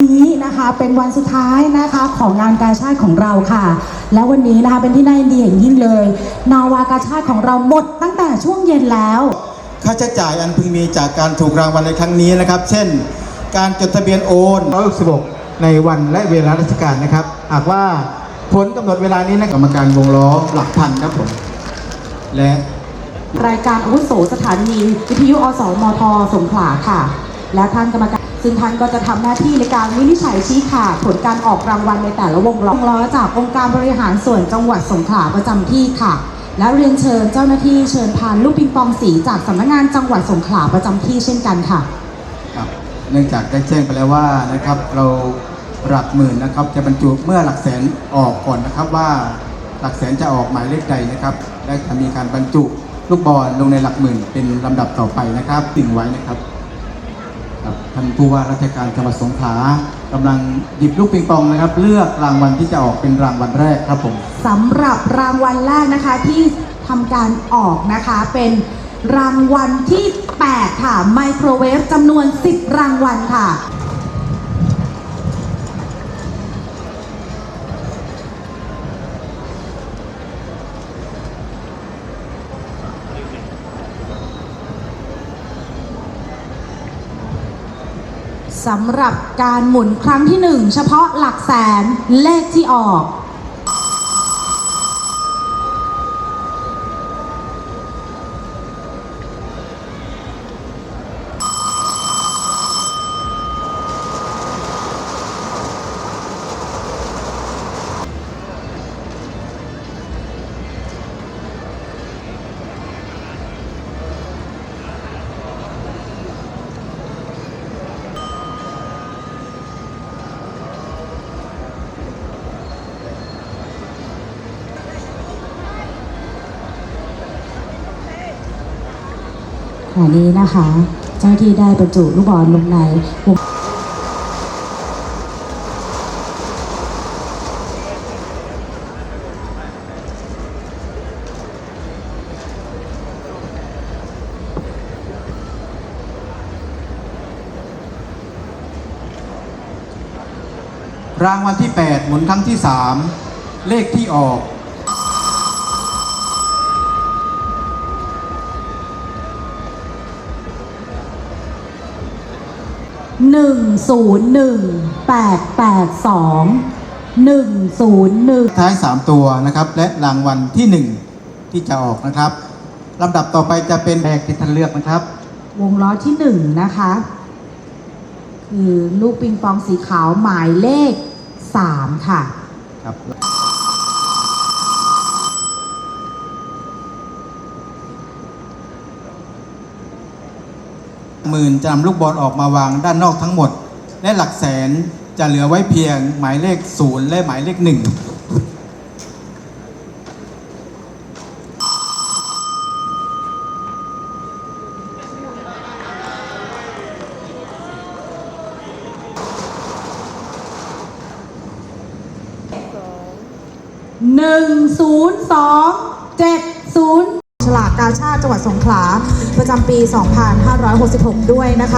นี้นะคะเป็นวันสุดท้ายนะคะของงานกาชาติของเราค่ะ และวันนี้นะคะเป็นที่น่ายินดีอย่างยิ่งเลย นาวากาชาติของเราหมดตั้งแต่ช่วงเย็นแล้ว ค่าใช้จ่ายอันพึงมีจากการถูกรางวัลในครั้งนี้นะครับ เช่น การจดทะเบียนโอน166ในวันและเวลาราชการนะครับหากว่าผลกำหนดเวลานี้นะกรรมการวงล้อหลักพันครับผมและรายการอาวุโสสถานีวิทยุอสมทสงขลาค่ะ และท่านกรรมการ ซึ่งท่านก็จะทำหน้าที่ในการวินิจฉัยชี้ขาดผลการออกรางวัลในแต่ละวงล้อวงล้อจากองค์การบริหารส่วนจังหวัดสงขลาประจำที่ค่ะ และเรียนเชิญเจ้าหน้าที่เชิญพานลูกปิงปองสีจากสำนักงานจังหวัดสงขลาประจำที่เช่นกันค่ะครับเนื่องจากได้แจ้งไปแล้วว่านะครับเราหลักหมื่นนะครับจะบรรจุเมื่อหลักแสนออกก่อนนะครับว่าหลักแสนจะออกหมายเลขใดนะครับและจะมีการบรรจุลูกบอลลงในหลักหมื่นเป็นลำดับต่อไปนะครับติ่งไว้นะครับ ครับท่านผู้ว่าราชการจังหวัดสงขลากำลังหยิบลูกปิงปองนะครับ เลือกรางวัลที่จะออกเป็นรางวัลแรกครับผมสำหรับรางวัลแรกนะคะที่ทำการออกนะคะเป็นรางวัลที่ 8 ค่ะไมโครเวฟจำนวน 10 รางวัลค่ะ สำหรับการหมุนครั้งที่หนึ่งเฉพาะหลักแสนเลขที่ออก ข ณะนี้นะคะ เจ้าหน้าที่ได้บรรจุลูกบอลลงในวงรางวัลที่ 8 หมุนครั้งที่ 3 เลขที่ออก 101 882 101 ท้าย 3 ตัวนะครับ และรางวัลที่ 1 ที่จะออกนะครับลำดับต่อไปจะเป็นแบกที่ท่านเลือกนะครับ วงล้อที่ 1 นะคะ คือลูกปิงปองสีขาวหมายเลข 3 ค่ะ ครับ หมื่นจะนำลูกบอลออกมาวางด้านนอกทั้งหมด และหลักแสนจะเหลือไว้เพียงหมายเลขศูนย์และหมายเลขหนึ่งหนึ่งศูนย์สองเจ็ดศูนย์ฉลากกา ชาติจังหวัดสงขลาประจำปี 2566 ด้วยนะคะ